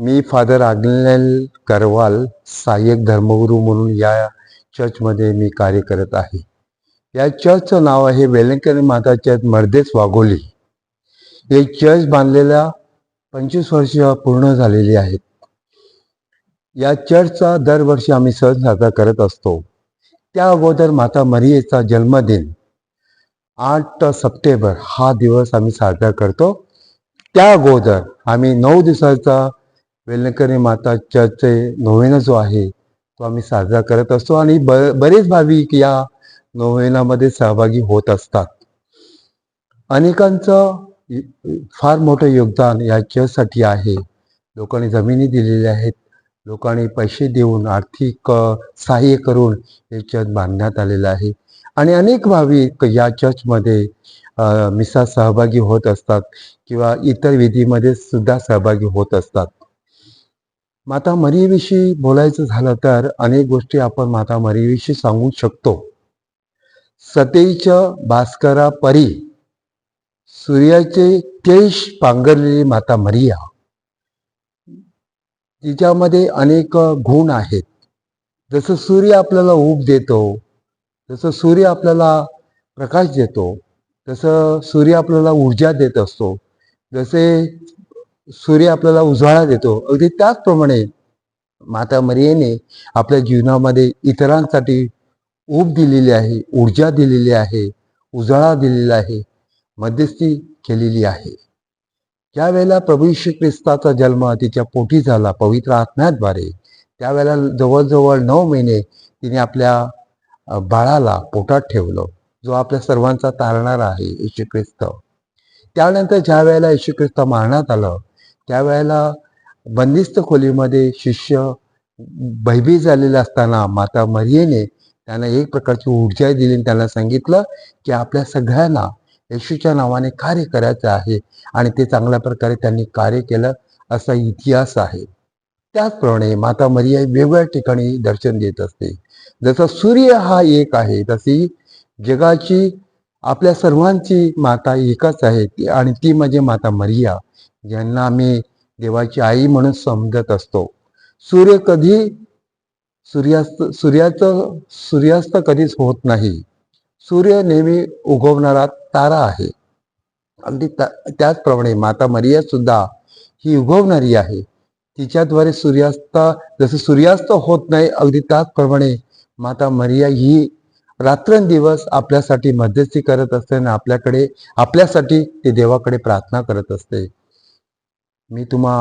मी father Agnel Karwal सहाय्यक धर्मगुरू म्हणून या चर्चमध्ये मी कार्य करत आहे. या चर्चचं नाव आहे वेलंकरी माता चर्च मर्देस वाघोली. हे चर्च बांधलेल्या पंचवीस वर्ष पूर्ण झालेली आहेत. या चर्चचा दरवर्षी आम्ही सण साजरा करत असतो. त्या अगोदर माता मरियेचा जन्मदिन आठ सप्टेंबर हा दिवस आम्ही साजरा करतो. त्या अगोदर आम्ही नऊ दिवसाचा वेलकरी माता चर्चचे नोवेना जो आहे तो आम्ही साजरा करत असतो आणि ब बरेच भाविक या नोवेनामध्ये सहभागी होत असतात. अनेकांचं फार मोठं योगदान या चर्चसाठी आहे. लोकांनी जमिनी दिलेल्या आहेत. लोकांनी पैसे देऊन आर्थिक सहाय्य करून हे चर्च बांधण्यात आलेलं आहे. आणि अनेक भाविक या चर्चमध्ये मिसा सहभागी होत असतात किंवा इतर विधीमध्ये सुद्धा सहभागी होत असतात. माता मरीविषयी बोलायचं झालं तर अनेक गोष्टी आपण माता मरीविषयी सांगू शकतो. सतेच भास्करा परी सूर्याचे केश पांघरलेली माता मरिया. तिच्यामध्ये अनेक गुण आहेत. जसं सूर्य आपल्याला ऊब देतो जसं सूर्य आपल्याला प्रकाश देतो तसं सूर्य आपल्याला ऊर्जा देत असतो. जसे सूर्य आपल्याला उजाळा देतो. अगदी त्याचप्रमाणे माता मरियेने आपल्या जीवनामध्ये इतरांसाठी ऊब दिलेली आहे ऊर्जा दिलेली आहे उजाळा दिलेला आहे मध्यस्थी केलेली आहे. ज्या वेळेला प्रभू यीशू ख्रिस्ताचा जन्म तिच्या पोटी झाला पवित्र आत्म्याद्वारे त्यावेळेला जवळजवळ नऊ महिने तिने आपल्या बाळाला पोटात ठेवलं जो आपल्या सर्वांचा तारणारा आहे येशू ख्रिस्त. त्यानंतर ज्या वेळेला येशू ख्रिस्त मारण्यात आलं त्यावेळेला बंदिस्त खोलीमध्ये शिष्य भयभीत झालेले असताना माता मरियेने त्यांना एक प्रकारची ऊर्जा दिली आणि त्यांना सांगितलं की आपल्या सगळ्यांना येशूच्या नावाने कार्य करायचं आहे आणि ते चांगल्या प्रकारे त्यांनी कार्य केलं असा इतिहास आहे. त्याचप्रमाणे माता मरिया वेगवेगळ्या ठिकाणी दर्शन देत असते. जसं सूर्य हा एक आहे तशी जगाची आपल्या सर्वांची माता एकच आहे ती आणि ती म्हणजे माता मरिया. ज्यांना आम्ही देवाची आई म्हणून समजत असतो. सूर्य कधी सूर्यास्त सूर्याचं सूर्यास्त कधीच होत नाही. सूर्य नेहमी उगवणारा तारा आहे. अगदी त्याचप्रमाणे माता मरिया सुद्धा ही उगवणारी आहे. तिच्याद्वारे सूर्यास्त जसं सूर्यास्त होत नाही अगदी त्याचप्रमाणे माता मरिया ही रात्रंदिवस आपल्यासाठी मध्यस्थी करत असते आणि आपल्याकडे आपल्यासाठी ते देवाकडे प्रार्थना करत असते. मी तुम्हा